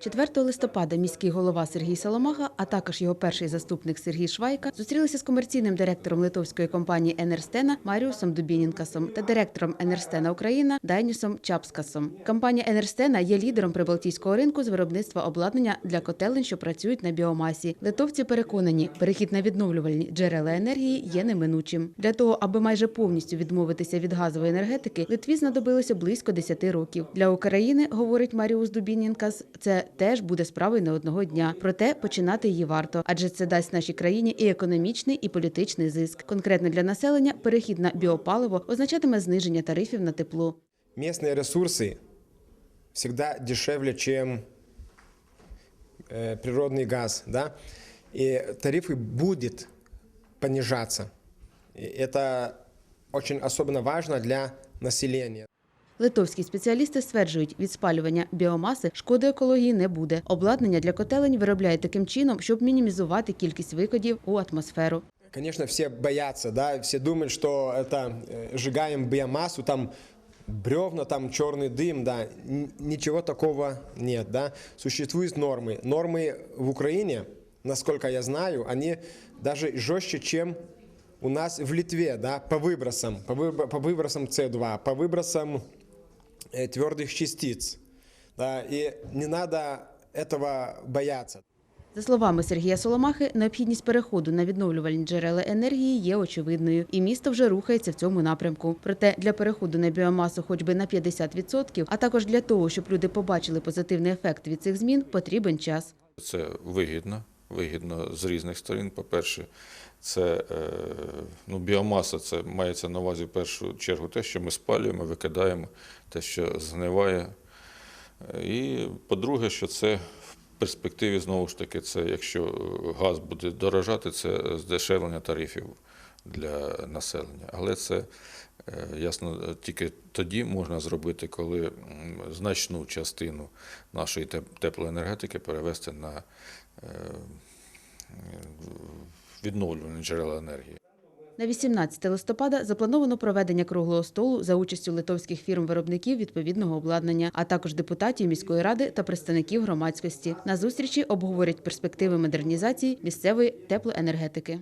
4 листопада міський голова Сергій Соломаха, а також його перший заступник Сергій Швайка зустрілися з комерційним директором литовської компанії Енерстена Маріусом Дубінінкасом та директором Енерстена Україна Дайнісом Чапскасом. Компанія Енерстена є лідером прибалтійського ринку з виробництва обладнання для котелень, що працюють на біомасі. Литовці переконані, перехід на відновлювальні джерела енергії є неминучим. Для того, аби майже повністю відмовитися від газової енергетики, Литві знадобилося близько 10 років. Для України, говорить Маріус Дубінінкас, це теж буде справою не одного дня. Проте починати її варто, адже це дасть нашій країні і економічний, і політичний зиск. Конкретно для населення перехід на біопаливо означатиме зниження тарифів на тепло. Местные ресурсы всегда дешевле, чем э, природный газ, да, и тарифы будет понижаться. И это очень особенно важно для населения. Литовські спеціалісти стверджують, від спалювання біомаси шкоди екології не буде. Обладнання для котелень виробляють таким чином, щоб мінімізувати кількість викидів у атмосферу. Конечно, все боятся, да, все думают, что это э, сжигаем биомассу, там бревна, там черный дым, да, Н- ничего такого нет, да. Существуют нормы. Нормы в Украине, насколько я знаю, они даже жестче, чем у нас в Литве, да, по выбросам, по, выб- по выбросам С2, по выбросам э, твердых частиц, да, и не надо этого бояться. За словами Сергія Соломахи, необхідність переходу на відновлювальні джерела енергії є очевидною, і місто вже рухається в цьому напрямку. Проте для переходу на біомасу, хоч би на 50%, а також для того, щоб люди побачили позитивний ефект від цих змін, потрібен час. Це вигідно, вигідно з різних сторін. По-перше, це е, ну, біомаса, це мається на увазі в першу чергу те, що ми спалюємо, викидаємо, те, що згниває. І по-друге, що це в перспективі знову ж таки, це якщо газ буде дорожати, це здешевлення тарифів для населення. Але це е, ясно тільки тоді можна зробити, коли значну частину нашої теплоенергетики перевести на відновлювані джерела енергії. На 18 листопада заплановано проведення круглого столу за участю литовських фірм-виробників відповідного обладнання, а також депутатів міської ради та представників громадськості. На зустрічі обговорять перспективи модернізації місцевої теплоенергетики.